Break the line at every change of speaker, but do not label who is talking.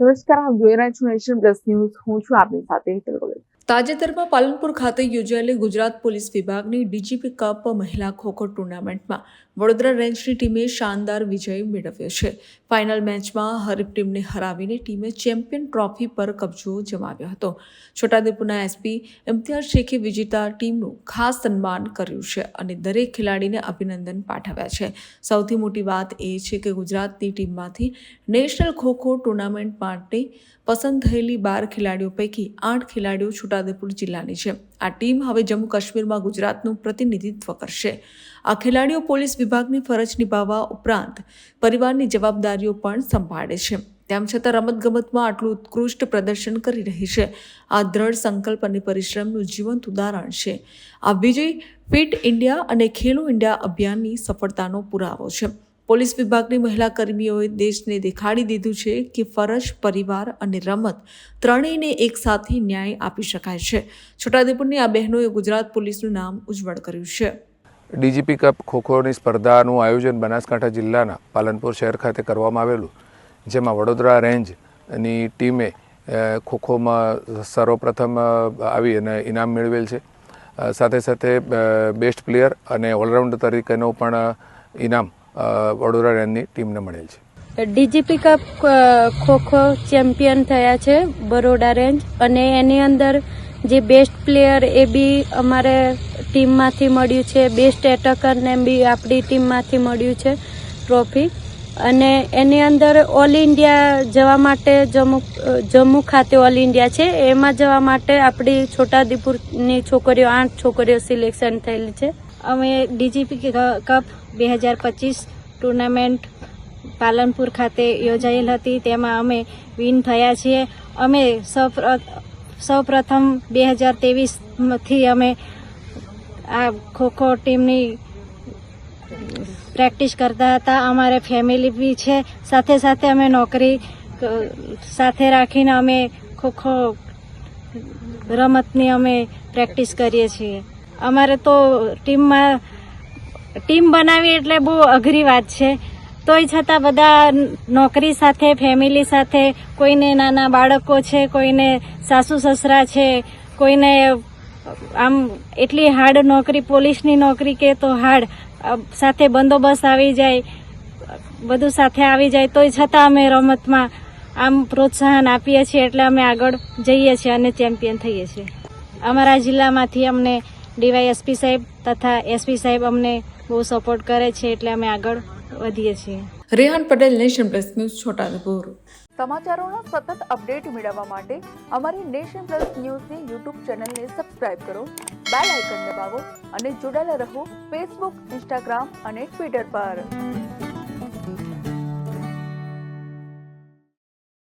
નમસ્કાર, આપ જોઈ રહ્યા છો નેશન પ્લસ ન્યૂઝ. હું છું આપની સાથે
તાજેતરમાં પાલનપુર ખાતે યોજાયેલી ગુજરાત પોલીસ વિભાગની ડીજીપી કપ મહિલા ખોખો ટુર્નામેન્ટમાં વડોદરા રેન્જની ટીમે શાનદાર વિજય મેળવ્યો છે. ફાઇનલ મેચમાં હરીફ ટીમને હરાવીને ટીમે ચેમ્પિયન ટ્રોફી પર કબજો જમાવ્યો હતો. છોટાઉદેપુરના એસપી ઇમ્તિયાઝ શેખે વિજેતા ટીમનું ખાસ સન્માન કર્યું છે અને દરેક ખેલાડીને અભિનંદન પાઠવ્યા છે. સૌથી મોટી વાત એ છે કે ગુજરાતની ટીમમાંથી નેશનલ ખોખો ટુર્નામેન્ટ માટે પસંદ થયેલી બાર ખેલાડીઓ પૈકી આઠ ખેલાડીઓ છોટાઉદેપુર જિલ્લાની છે. આ ટીમ હવે જમ્મુ કાશ્મીરમાં ગુજરાતનું પ્રતિનિધિત્વ કરશે. આ ખેલાડીઓ પોલીસ વિભાગની ફરજ નિભાવવા ઉપરાંત પરિવારની જવાબદારીઓ પણ સંભાળે છે. તેમ છતાં રમતગમતમાં આટલું ઉત્કૃષ્ટ પ્રદર્શન કરી રહી છે. આ દ્રઢ સંકલ્પ અને પરિશ્રમનું જીવંત ઉદાહરણ છે. આ વિજય ફિટ ઇન્ડિયા અને ખેલો ઇન્ડિયા અભિયાનની સફળતાનો પુરાવો છે. પોલીસ વિભાગની મહિલા કર્મીઓએ દેશને દેખાડી દીધું છે કે ફરજ, પરિવાર અને રમત ત્રણેયને એકસાથે ન્યાય આપી શકાય છે. છોટાઉદેપુરની આ બહેનોએ ગુજરાત પોલીસનું નામ ઉજ્જવળ કર્યું છે.
ડીજીપી કપ ખોખોની સ્પર્ધાનું આયોજન બનાસકાંઠા જિલ્લાના પાલનપુર શહેર ખાતે કરવામાં આવેલું, જેમાં વડોદરા રેન્જની ટીમે ખોખોમાં સર્વપ્રથમ આવી અને ઇનામ મેળવેલ છે. સાથે સાથે બેસ્ટ પ્લેયર અને ઓલરાઉન્ડર તરીકેનો પણ ઇનામ વડોદરા રેન્જની ટીમને મળેલ છે.
ડીજીપી કપ ખોખો ચેમ્પિયન થયા છે બરોડા રેન્જ અને એની અંદર જે બેસ્ટ પ્લેયર એ બી અમારે ટીમમાંથી મળ્યું છે, બેસ્ટ એટેકરને બી આપણી ટીમમાંથી મળ્યું છે ટ્રોફી. અને એની અંદર ઓલ ઇન્ડિયા જવા માટે જમ્મુ જમ્મુ ખાતે ઓલ ઇન્ડિયા છે, એમાં જવા માટે આપણી છોટાઉદેપુરની છોકરીઓ, આઠ છોકરીઓ સિલેક્શન થયેલી છે. અમે ડીજીપી કપ બે હજાર પચીસ ટુર્નામેન્ટ પાલનપુર ખાતે યોજાયેલ હતી. તેમાં અમે વિન થયા છીએ. અમે સૌ પ્રથમ બે હજાર ત્રેવીસથી અમે આ ખોખો ટીમની પ્રેક્ટિસ કરતા હતા. અમારે ફેમિલી બી છે. સાથે સાથે અમે નોકરી સાથે રાખીને અમે ખોખો રમતની અમે પ્રેક્ટિસ કરીએ છીએ. અમારે તો ટીમમાં ટીમ બનાવી એટલે બહુ અઘરી વાત છે. તોય છતાં બધા નોકરી સાથે ફેમિલી સાથે, કોઈને નાના બાળકો છે, કોઈને સાસુ સસરા છે, કોઈને આમ એટલી હાર્ડ નોકરી, પોલીસની નોકરી કે તો હાર્ડ સાથે બંદોબસ્ત આવી જાય, બધું સાથે આવી જાય, તોય છતાં અમે રમતમાં આમ પ્રોત્સાહન આપીએ છીએ એટલે અમે આગળ જઈએ છીએ અને ચેમ્પિયન થઈએ છીએ. અમારા જિલ્લામાંથી અમને ડીવાયએસપી સાહેબ તથા એસપી સાહેબ અમને બહુ સપોર્ટ કરે છે એટલે અમે આગળ વધીએ છીએ.
Rehan Patel Nation Plus News Chhota Udepur
સમાચારોના સતત અપડેટ મેળવવા માટે અમારી નેશન પ્લસ ન્યૂઝની યુટ્યુબ ચેનલને સબસ્ક્રાઇબ કરો બેલ આઇકન દબાવો અને જોડાયેલા રહો ફેસબુક ઇન્સ્ટાગ્રામ અને ટ્વિટર પર.